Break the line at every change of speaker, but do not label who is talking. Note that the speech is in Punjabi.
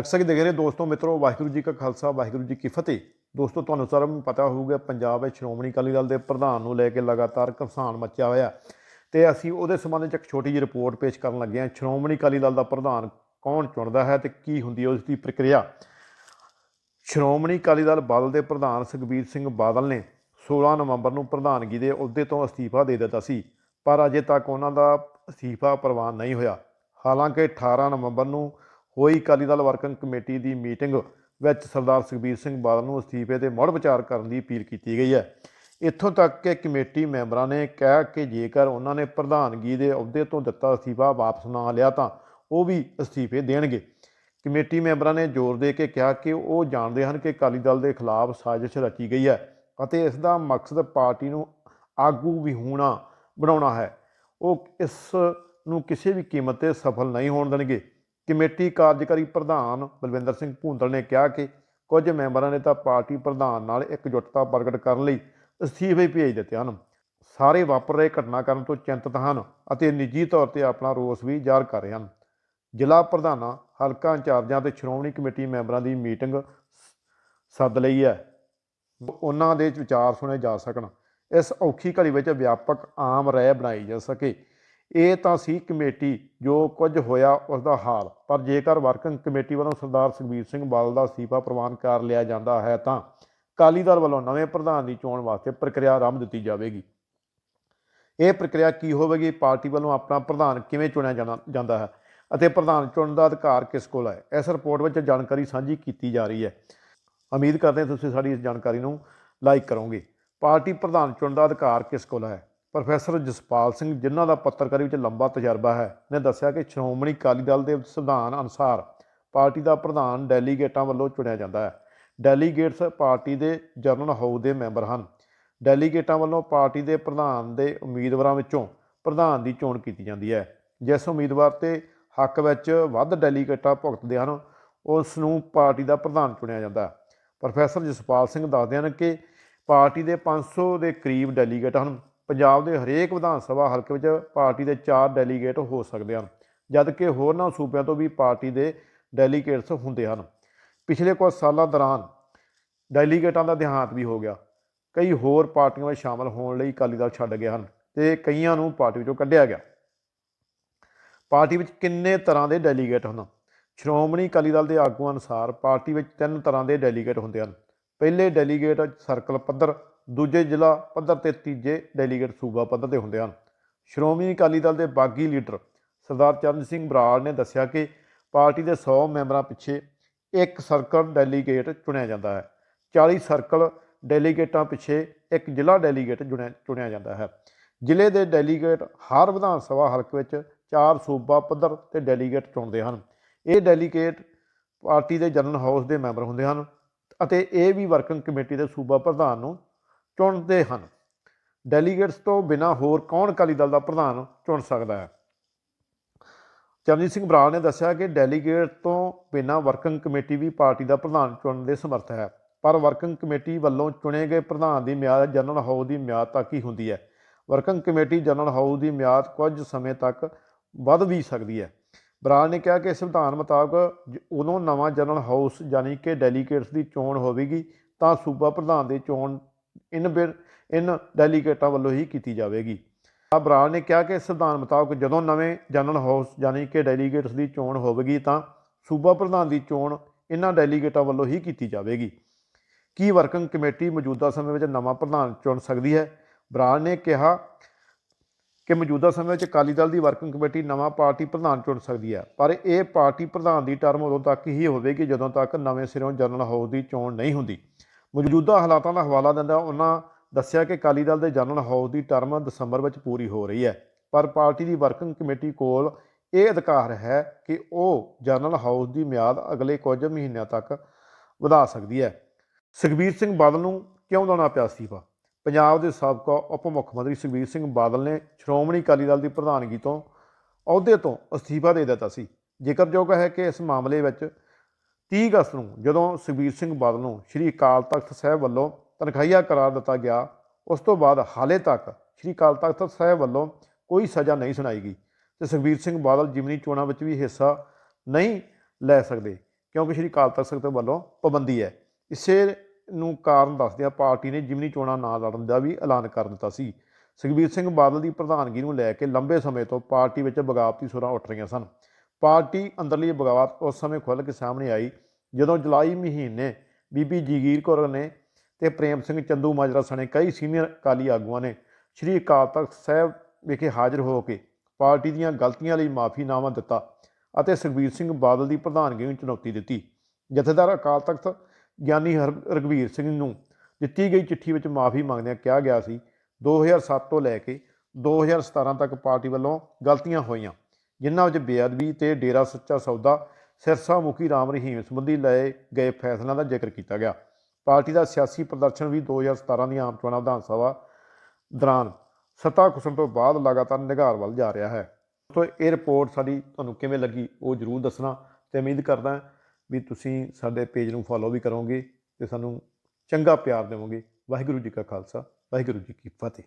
ਅਕਸਰ ਦੇਖ ਰਹੇ ਦੋਸਤੋ, ਮਿੱਤਰੋ, ਵਾਹਿਗੁਰੂ ਜੀ ਕਾ ਖਾਲਸਾ, ਵਾਹਿਗੁਰੂ ਜੀ ਕੀ ਫਤਿਹ। ਦੋਸਤੋ, ਤੁਹਾਨੂੰ ਸਾਰਿਆਂ ਨੂੰ ਪਤਾ ਹੋਊਗਾ, ਪੰਜਾਬ ਵਿੱਚ ਸ਼੍ਰੋਮਣੀ ਅਕਾਲੀ ਦਲ ਦੇ ਪ੍ਰਧਾਨ ਨੂੰ ਲੈ ਕੇ ਲਗਾਤਾਰ ਘਰਸਾਨ ਮੱਚਿਆ ਹੋਇਆ। ਤੇ ਅਸੀਂ ਉਹਦੇ ਸੰਬੰਧ ਵਿੱਚ ਇੱਕ ਛੋਟੀ ਜਿਹੀ ਰਿਪੋਰਟ ਪੇਸ਼ ਕਰਨ ਲੱਗੇ ਹਾਂ। ਸ਼੍ਰੋਮਣੀ ਅਕਾਲੀ ਦਲ ਦਾ ਪ੍ਰਧਾਨ ਕੌਣ ਚੁਣਦਾ ਹੈ ਤੇ ਕੀ ਹੁੰਦੀ ਹੈ ਉਸ ਦੀ ਪ੍ਰਕਿਰਿਆ? ਸ਼੍ਰੋਮਣੀ ਅਕਾਲੀ ਦਲ ਬਾਦਲ ਦੇ ਪ੍ਰਧਾਨ ਸੁਖਬੀਰ ਸਿੰਘ ਬਾਦਲ ਨੇ 16 ਨਵੰਬਰ ਨੂੰ ਪ੍ਰਧਾਨਗੀ ਦੇ ਅਹੁਦੇ ਤੋਂ ਅਸਤੀਫਾ ਦੇ ਦਿੱਤਾ ਸੀ, ਪਰ ਅਜੇ ਤੱਕ ਉਹਨਾਂ ਦਾ ਅਸਤੀਫਾ ਪ੍ਰਵਾਨ ਨਹੀਂ ਹੋਇਆ। ਹਾਲਾਂਕਿ 18 ਨਵੰਬਰ ਨੂੰ ਹੋਈ ਅਕਾਲੀ ਦਲ ਵਰਕਿੰਗ ਕਮੇਟੀ ਦੀ ਮੀਟਿੰਗ ਵਿੱਚ ਸਰਦਾਰ ਸੁਖਬੀਰ ਸਿੰਘ ਬਾਦਲ ਨੂੰ ਅਸਤੀਫੇ ਤੇ ਮੁੜ ਵਿਚਾਰ ਕਰਨ ਦੀ ਅਪੀਲ ਕੀਤੀ ਗਈ ਹੈ। ਇੱਥੋਂ ਤੱਕ ਕਿ ਕਮੇਟੀ ਮੈਂਬਰਾਂ ਨੇ ਕਿਹਾ ਕਿ ਜੇਕਰ ਉਹਨਾਂ ਨੇ ਪ੍ਰਧਾਨਗੀ ਦੇ ਅਹੁਦੇ ਤੋਂ ਦਿੱਤਾ ਅਸਤੀਫਾ ਵਾਪਸ ਨਾ ਲਿਆ ਤਾਂ ਉਹ ਵੀ ਅਸਤੀਫੇ ਦੇਣਗੇ। ਕਮੇਟੀ ਮੈਂਬਰਾਂ ਨੇ ਜ਼ੋਰ ਦੇ ਕੇ ਕਿਹਾ ਕਿ ਉਹ ਜਾਣਦੇ ਹਨ ਕਿ ਅਕਾਲੀ ਦਲ ਦੇ ਖਿਲਾਫ ਸਾਜ਼ਿਸ਼ ਰਚੀ ਗਈ ਹੈ ਅਤੇ ਇਸ ਦਾ ਮਕਸਦ ਪਾਰਟੀ ਨੂੰ ਆਗੂ ਵਿਹੂਣਾ ਬਣਾਉਣਾ ਹੈ। ਉਹ ਇਸ ਨੂੰ ਕਿਸੇ ਵੀ ਕੀਮਤ ਤੇ ਸਫਲ ਨਹੀਂ ਹੋਣ ਦੇਣਗੇ। ਕਮੇਟੀ ਕਾਰਜਕਾਰੀ ਪ੍ਰਧਾਨ ਬਲਵਿੰਦਰ ਸਿੰਘ ਭੂੰਦਲ ਨੇ ਕਿਹਾ ਕਿ ਕੁਝ ਮੈਂਬਰਾਂ ਨੇ ਤਾਂ ਪਾਰਟੀ ਪ੍ਰਧਾਨ ਨਾਲ ਇਕਜੁੱਟਤਾ ਪ੍ਰਗਟ ਕਰਨ ਲਈ ਅਸਤੀਫੇ ਭੇਜ ਦਿੱਤੇ ਹਨ। ਸਾਰੇ ਵਾਪਰ ਰਹੇ ਘਟਨਾਕ੍ਰਮ ਤੋਂ ਚਿੰਤਤ ਹਨ ਅਤੇ ਨਿੱਜੀ ਤੌਰ ਤੇ ਆਪਣਾ ਰੋਸ ਵੀ ਜ਼ਾਹਰ ਕਰ ਰਹੇ ਹਨ। ਜ਼ਿਲ੍ਹਾ ਪ੍ਰਧਾਨਾਂ, ਹਲਕਾ ਇੰਚਾਰਜਾਂ ਤੇ ਸ਼੍ਰੋਮਣੀ ਕਮੇਟੀ ਮੈਂਬਰਾਂ ਦੀ ਮੀਟਿੰਗ ਸੱਦ ਲਈ ਹੈ। ਉਹਨਾਂ ਦੇ ਵਿਚਾਰ ਸੁਣੇ ਜਾ ਸਕਣ। ਇਸ ਔਖੀ ਘੜੀ ਵਿੱਚ ਵਿਆਪਕ ਆਮ ਰਾਏ ਬਣਾਈ ਜਾ ਸਕੇ। ਇਹ ਤਾਂ ਸੀ ਕਮੇਟੀ ਜੋ ਕੁਝ ਹੋਇਆ ਉਸ ਦਾ ਹਾਲ। ਪਰ ਜੇਕਰ ਵਰਕਿੰਗ ਕਮੇਟੀ ਵੱਲੋਂ ਸਰਦਾਰ ਸੁਖਬੀਰ ਸਿੰਘ ਬਾਦਲ ਦਾ ਅਸਤੀਫਾ ਪ੍ਰਵਾਨ ਕਰ ਲਿਆ ਜਾਂਦਾ ਹੈ, ਤਾਂ ਅਕਾਲੀ ਦਲ ਵੱਲੋਂ ਨਵੇਂ ਪ੍ਰਧਾਨ ਦੀ ਚੋਣ ਵਾਸਤੇ ਪ੍ਰਕਿਰਿਆ ਆਰੰਭ ਦਿੱਤੀ ਜਾਵੇਗੀ। ਇਹ ਪ੍ਰਕਿਰਿਆ ਕੀ ਹੋਵੇਗੀ? ਪਾਰਟੀ ਵੱਲੋਂ ਆਪਣਾ ਪ੍ਰਧਾਨ ਕਿਵੇਂ ਚੁਣਿਆ ਜਾਣਾ, ਜਾਂਦਾ ਹੈ ਅਤੇ ਪ੍ਰਧਾਨ ਚੁਣਨ ਦਾ ਅਧਿਕਾਰ ਕਿਸ ਕੋਲ ਹੈ? ਇਸ ਰਿਪੋਰਟ ਵਿੱਚ ਜਾਣਕਾਰੀ ਸਾਂਝੀ ਕੀਤੀ ਜਾ ਰਹੀ ਹੈ। ਉਮੀਦ ਕਰਦੇ ਹਾਂ ਤੁਸੀਂ ਸਾਡੀ ਇਸ ਜਾਣਕਾਰੀ ਨੂੰ ਲਾਈਕ ਕਰੋਗੇ। ਪਾਰਟੀ ਪ੍ਰਧਾਨ ਚੁਣਨ ਦਾ ਅਧਿਕਾਰ ਕਿਸ ਕੋਲ ਹੈ? ਪ੍ਰੋਫੈਸਰ ਜਸਪਾਲ ਸਿੰਘ, ਜਿਨ੍ਹਾਂ ਦਾ ਪੱਤਰਕਾਰੀ ਵਿੱਚ ਲੰਬਾ ਤਜਰਬਾ ਹੈ, ਨੇ ਦੱਸਿਆ ਕਿ ਸ਼੍ਰੋਮਣੀ ਅਕਾਲੀ ਦਲ ਦੇ ਸੰਵਿਧਾਨ ਅਨੁਸਾਰ ਪਾਰਟੀ ਦਾ ਪ੍ਰਧਾਨ ਡੈਲੀਗੇਟਾਂ ਵੱਲੋਂ ਚੁਣਿਆ ਜਾਂਦਾ ਹੈ। ਡੈਲੀਗੇਟਸ ਪਾਰਟੀ ਦੇ ਜਨਰਲ ਹਾਊਸ ਦੇ ਮੈਂਬਰ ਹਨ। ਡੈਲੀਗੇਟਾਂ ਵੱਲੋਂ ਪਾਰਟੀ ਦੇ ਪ੍ਰਧਾਨ ਦੇ ਉਮੀਦਵਾਰਾਂ ਵਿੱਚੋਂ ਪ੍ਰਧਾਨ ਦੀ ਚੋਣ ਕੀਤੀ ਜਾਂਦੀ ਹੈ। ਜਿਸ ਉਮੀਦਵਾਰ ਤੇ ਹੱਕ ਵਿੱਚ ਵੱਧ ਡੈਲੀਗੇਟਾਂ ਭੁਗਤਦੇ ਹਨ, ਉਸ ਨੂੰ ਪਾਰਟੀ ਦਾ ਪ੍ਰਧਾਨ ਚੁਣਿਆ ਜਾਂਦਾ ਹੈ। ਪ੍ਰੋਫੈਸਰ ਜਸਪਾਲ ਸਿੰਘ ਦੱਸਦੇ ਹਨ ਕਿ ਪਾਰਟੀ ਦੇ 500 ਦੇ ਕਰੀਬ ਡੈਲੀਗੇਟ ਹਨ। ਪੰਜਾਬ ਦੇ ਹਰੇਕ ਵਿਧਾਨ ਸਭਾ ਹਲਕੇ ਵਿੱਚ ਪਾਰਟੀ ਦੇ 4 ਡੈਲੀਗੇਟ ਹੋ ਸਕਦੇ ਹਨ ਜਦਕਿ ਹੋਰਨਾਂ ਸੂਬਿਆਂ ਤੋਂ ਵੀ ਪਾਰਟੀ ਦੇ ਡੈਲੀਗੇਟਸ ਹੁੰਦੇ ਹਨ। ਪਿਛਲੇ ਕੁਝ ਸਾਲਾਂ ਦੌਰਾਨ ਡੈਲੀਗੇਟਾਂ ਦਾ ਦੇਹਾਂਤ ਵੀ ਹੋ ਗਿਆ। ਕਈ ਹੋਰ ਪਾਰਟੀਆਂ ਵਿੱਚ ਸ਼ਾਮਲ ਹੋਣ ਲਈ ਅਕਾਲੀ ਦਲ ਛੱਡ ਗਏ ਹਨ ਤੇ ਕਈਆਂ ਨੂੰ ਪਾਰਟੀ ਵਿੱਚੋਂ ਕੱਢਿਆ ਗਿਆ। ਪਾਰਟੀ ਵਿੱਚ ਕਿੰਨੇ ਤਰ੍ਹਾਂ ਦੇ ਡੈਲੀਗੇਟ ਹਨ? ਸ਼੍ਰੋਮਣੀ ਅਕਾਲੀ ਦਲ ਦੇ ਆਗੂਆਂ ਅਨੁਸਾਰ ਪਾਰਟੀ ਵਿੱਚ ਤਿੰਨ ਤਰ੍ਹਾਂ ਦੇ ਡੈਲੀਗੇਟ ਹੁੰਦੇ ਹਨ। ਪਹਿਲੇ ਡੈਲੀਗੇਟ ਸਰਕਲ ਪੱਧਰ ਦੂਜੇ ਜ਼ਿਲ੍ਹਾ ਪੱਧਰ ਤੇ ਤੀਜੇ ਡੈਲੀਗੇਟ ਸੂਬਾ ਪੱਧਰ ਤੇ ਹੁੰਦੇ ਹਨ। ਸ਼੍ਰੋਮਣੀ ਅਕਾਲੀ ਦਲ ਦੇ ਬਾਗੀ ਲੀਡਰ ਸਰਦਾਰ ਚਰਨ ਸਿੰਘ ਬਰਾੜ ਨੇ ਦੱਸਿਆ ਕਿ ਪਾਰਟੀ ਦੇ 100 ਮੈਂਬਰਾਂ ਪਿੱਛੇ ਇੱਕ ਸਰਕਲ ਡੈਲੀਗੇਟ ਚੁਣਿਆ ਜਾਂਦਾ ਹੈ। 40 ਸਰਕਲ ਡੈਲੀਗੇਟਾਂ ਪਿੱਛੇ ਇੱਕ ਜ਼ਿਲ੍ਹਾ ਡੈਲੀਗੇਟ ਚੁਣਿਆ ਚੁਣਿਆ ਜਾਂਦਾ ਹੈ। ਜ਼ਿਲ੍ਹੇ ਦੇ ਡੈਲੀਗੇਟ ਹਰ ਵਿਧਾਨ ਸਭਾ ਹਲਕੇ ਵਿੱਚ ਚਾਰ ਸੂਬਾ ਪੱਧਰ ਤੇ ਡੈਲੀਗੇਟ ਚੁਣਦੇ ਹਨ। ਇਹ ਡੈਲੀਗੇਟ ਪਾਰਟੀ ਦੇ ਜਨਰਲ ਹਾਊਸ ਦੇ ਮੈਂਬਰ ਹੁੰਦੇ ਹਨ ਅਤੇ ਇਹ ਵੀ ਵਰਕਿੰਗ ਕਮੇਟੀ ਦੇ ਸੂਬਾ ਪ੍ਰਧਾਨ ਨੂੰ ਚੁਣਦੇ ਹਨ। ਡੈਲੀਗੇਟਸ ਤੋਂ ਬਿਨਾ ਹੋਰ ਕੌਣ ਅਕਾਲੀ ਦਲ ਦਾ ਪ੍ਰਧਾਨ ਚੁਣ ਸਕਦਾ ਹੈ? ਚਰਨਜੀਤ ਸਿੰਘ ਬਰਾੜ ਨੇ ਦੱਸਿਆ ਕਿ ਡੈਲੀਗੇਟ ਤੋਂ ਬਿਨਾ ਵਰਕਿੰਗ ਕਮੇਟੀ ਵੀ ਪਾਰਟੀ ਦਾ ਪ੍ਰਧਾਨ ਚੁਣਨ ਦੇ ਸਮਰਥ ਹੈ। ਪਰ ਵਰਕਿੰਗ ਕਮੇਟੀ ਵੱਲੋਂ ਚੁਣੇ ਗਏ ਪ੍ਰਧਾਨ ਦੀ ਮਿਆਦ ਜਨਰਲ ਹਾਊਸ ਦੀ ਮਿਆਦ ਤੱਕ ਹੀ ਹੁੰਦੀ ਹੈ। ਵਰਕਿੰਗ ਕਮੇਟੀ ਜਨਰਲ ਹਾਊਸ ਦੀ ਮਿਆਦ ਕੁਝ ਸਮੇਂ ਤੱਕ ਵੱਧ ਵੀ ਸਕਦੀ ਹੈ। ਬਰਾੜ ਨੇ ਕਿਹਾ ਕਿ ਸੰਵਿਧਾਨ ਮੁਤਾਬਕ ਜ- ਉਦੋਂ ਨਵਾਂ ਜਨਰਲ ਹਾਊਸ ਯਾਨੀ ਕਿ ਡੈਲੀਗੇਟਸ ਦੀ ਚੋਣ ਹੋਵੇਗੀ, ਤਾਂ ਸੂਬਾ ਪ੍ਰਧਾਨ ਦੀ ਚੋਣ ਇਨ ਬਿਰ, ਇਨ ਡੈਲੀਗੇਟਾਂ ਵੱਲੋਂ ਹੀ ਕੀਤੀ ਜਾਵੇਗੀ। ਆ ਬਰਾੜ ਨੇ ਕਿਹਾ ਕਿ ਸੰਵਿਧਾਨ ਮੁਤਾਬਕ ਜਦੋਂ ਨਵੇਂ ਜਨਰਲ ਹਾਊਸ ਯਾਨੀ ਕਿ ਡੈਲੀਗੇਟਸ ਦੀ ਚੋਣ ਹੋਵੇਗੀ ਤਾਂ ਸੂਬਾ ਪ੍ਰਧਾਨ ਦੀ ਚੋਣ ਇਹਨਾਂ ਡੈਲੀਗੇਟਾਂ ਵੱਲੋਂ ਹੀ ਕੀਤੀ ਜਾਵੇਗੀ। ਕੀ ਵਰਕਿੰਗ ਕਮੇਟੀ ਮੌਜੂਦਾ ਸਮੇਂ ਵਿੱਚ ਨਵਾਂ ਪ੍ਰਧਾਨ ਚੁਣ ਸਕਦੀ ਹੈ? ਬਰਾੜ ਨੇ ਕਿਹਾ ਕਿ ਮੌਜੂਦਾ ਸਮੇਂ ਵਿੱਚ ਅਕਾਲੀ ਦਲ ਦੀ ਵਰਕਿੰਗ ਕਮੇਟੀ ਨਵਾਂ ਪਾਰਟੀ ਪ੍ਰਧਾਨ ਚੁਣ ਸਕਦੀ ਹੈ, ਪਰ ਇਹ ਪਾਰਟੀ ਪ੍ਰਧਾਨ ਦੀ ਟਰਮ ਉਦੋਂ ਤੱਕ ਹੀ ਹੋਵੇਗੀ ਜਦੋਂ ਤੱਕ ਨਵੇਂ ਸਿਰੋਂ ਜਨਰਲ ਹਾਊਸ ਦੀ ਚੋਣ ਨਹੀਂ ਹੁੰਦੀ। ਮੌਜੂਦਾ ਹਾਲਾਤਾਂ ਦਾ ਹਵਾਲਾ ਦਿੰਦਾ ਉਹਨਾਂ ਦੱਸਿਆ ਕਿ ਅਕਾਲੀ ਦਲ ਦੇ ਜਨਰਲ ਹਾਊਸ ਦੀ ਟਰਮ ਦਸੰਬਰ ਵਿੱਚ ਪੂਰੀ ਹੋ ਰਹੀ ਹੈ, ਪਰ ਪਾਰਟੀ ਦੀ ਵਰਕਿੰਗ ਕਮੇਟੀ ਕੋਲ ਇਹ ਅਧਿਕਾਰ ਹੈ ਕਿ ਉਹ ਜਨਰਲ ਹਾਊਸ ਦੀ ਮਿਆਦ ਅਗਲੇ ਕੁਝ ਮਹੀਨਿਆਂ ਤੱਕ ਵਧਾ ਸਕਦੀ ਹੈ। ਸੁਖਬੀਰ ਸਿੰਘ ਬਾਦਲ ਨੂੰ ਕਿਉਂ ਲਾਉਣਾ ਪਿਆ ਅਸਤੀਫਾ? ਪੰਜਾਬ ਦੇ ਸਾਬਕਾ ਉਪ ਮੁੱਖ ਮੰਤਰੀ ਸੁਖਬੀਰ ਸਿੰਘ ਬਾਦਲ ਨੇ ਸ਼੍ਰੋਮਣੀ ਅਕਾਲੀ ਦਲ ਦੀ ਪ੍ਰਧਾਨਗੀ ਤੋਂ ਅਹੁਦੇ ਤੋਂ ਅਸਤੀਫਾ ਦੇ ਦਿੱਤਾ ਸੀ। ਜ਼ਿਕਰਯੋਗ ਹੈ ਕਿ ਇਸ ਮਾਮਲੇ ਵਿੱਚ 30 ਅਗਸਤ ਨੂੰ ਜਦੋਂ ਸੁਖਬੀਰ ਸਿੰਘ ਬਾਦਲ ਨੂੰ ਸ੍ਰੀ ਅਕਾਲ ਤਖਤ ਸਾਹਿਬ ਵੱਲੋਂ ਤਨਖਾਹੀਆ ਕਰਾਰ ਦਿੱਤਾ ਗਿਆ, ਉਸ ਤੋਂ ਬਾਅਦ ਹਾਲੇ ਤੱਕ ਸ੍ਰੀ ਅਕਾਲ ਤਖਤ ਸਾਹਿਬ ਵੱਲੋਂ ਕੋਈ ਸਜ਼ਾ ਨਹੀਂ ਸੁਣਾਈ ਗਈ ਤੇ ਸੁਖਬੀਰ ਸਿੰਘ ਬਾਦਲ ਜਿਮਨੀ ਚੋਣਾਂ ਵਿੱਚ ਵੀ ਹਿੱਸਾ ਨਹੀਂ ਲੈ ਸਕਦੇ ਕਿਉਂਕਿ ਸ਼੍ਰੀ ਅਕਾਲ ਤਖਤ ਸਾਹਿਬ ਵੱਲੋਂ ਪਾਬੰਦੀ ਹੈ। ਇਸੇ ਨੂੰ ਕਾਰਨ ਦੱਸਦਿਆਂ ਪਾਰਟੀ ਨੇ ਜਿਮਨੀ ਚੋਣਾਂ ਨਾ ਲੜਨ ਦਾ ਵੀ ਐਲਾਨ ਕਰ ਦਿੱਤਾ ਸੀ। ਸੁਖਬੀਰ ਸਿੰਘ ਬਾਦਲ ਦੀ ਪ੍ਰਧਾਨਗੀ ਨੂੰ ਲੈ ਕੇ ਲੰਬੇ ਸਮੇਂ ਤੋਂ ਪਾਰਟੀ ਵਿੱਚ ਬਗਾਵਤੀ ਸੁਰਾਂ ਉੱਠ ਰਹੀਆਂ ਸਨ। ਪਾਰਟੀ ਅੰਦਰਲੀ ਬਗਾਵਤ ਉਸ ਸਮੇਂ ਖੁੱਲ੍ਹ ਕੇ ਸਾਹਮਣੇ ਆਈ, ਜਦੋਂ ਜੁਲਾਈ ਮਹੀਨੇ ਬੀਬੀ ਜਗੀਰ ਕੌਰ ਨੇ ਤੇ ਪ੍ਰੇਮ ਸਿੰਘ ਚੰਦੂ ਮਾਜਰਾ ਸਣੇ ਕਈ ਸੀਨੀਅਰ ਅਕਾਲੀ ਆਗੂਆਂ ਨੇ ਸ਼੍ਰੀ ਅਕਾਲ ਤਖਤ ਸਾਹਿਬ ਵਿਖੇ ਹਾਜ਼ਰ ਹੋ ਕੇ ਪਾਰਟੀ ਦੀਆਂ ਗਲਤੀਆਂ ਲਈ ਮਾਫੀਨਾਮਾ ਦਿੱਤਾ ਅਤੇ ਸੁਖਬੀਰ ਸਿੰਘ ਬਾਦਲ ਦੀ ਪ੍ਰਧਾਨਗੀ ਨੂੰ ਚੁਣੌਤੀ ਦਿੱਤੀ। ਜਥੇਦਾਰ ਅਕਾਲ ਤਖਤ ਗਿਆਨੀ ਹਰ ਰਘਵੀਰ ਸਿੰਘ ਨੂੰ ਦਿੱਤੀ ਗਈ ਚਿੱਠੀ ਵਿੱਚ ਮਾਫੀ ਮੰਗਦਿਆਂ ਕਿਹਾ ਗਿਆ ਸੀ 2007 ਤੋਂ ਲੈ ਕੇ 2017 ਤੱਕ ਪਾਰਟੀ ਵੱਲੋਂ ਗਲਤੀਆਂ ਹੋਈਆਂ। ਜਿਨ੍ਹਾਂ ਵਿੱਚ ਬੇਅਦਬੀ ਤੇ ਡੇਰਾ ਸੱਚਾ ਸੌਦਾ, ਸਿਰਸਾ ਮੁਖੀ ਰਾਮ ਰਹੀਮ ਸੰਬੰਧੀ ਲਏ ਗਏ ਫੈਸਲਿਆਂ ਦਾ ਜ਼ਿਕਰ ਕੀਤਾ ਗਿਆ। ਪਾਰਟੀ ਦਾ ਸਿਆਸੀ ਪ੍ਰਦਰਸ਼ਨ ਵੀ 2017 ਦੀਆਂ ਆਮ ਚੋਣਾਂ ਵਿਧਾਨ ਸਭਾ ਦੌਰਾਨ ਸੱਤਾ ਖੁਸਣ ਤੋਂ ਬਾਅਦ ਲਗਾਤਾਰ ਨਿਗਾਰ ਵੱਲ ਜਾ ਰਿਹਾ ਹੈ। ਸੋ ਇਹ ਰਿਪੋਰਟ ਸਾਡੀ ਤੁਹਾਨੂੰ ਕਿਵੇਂ ਲੱਗੀ ਉਹ ਜਰੂਰ ਦੱਸਣਾ ਤੇ ਉਮੀਦ ਕਰਦਾ ਵੀ ਤੁਸੀਂ ਸਾਡੇ ਪੇਜ ਨੂੰ ਫੋਲੋ ਵੀ ਕਰੋਗੇ ਤੇ ਸਾਨੂੰ ਚੰਗਾ ਪਿਆਰ ਦੇਵੋਗੇ। ਵਾਹਿਗੁਰੂ ਜੀ ਕਾ ਖਾਲਸਾ, ਵਾਹਿਗੁਰੂ ਜੀ ਕੀ ਫਤਿਹ।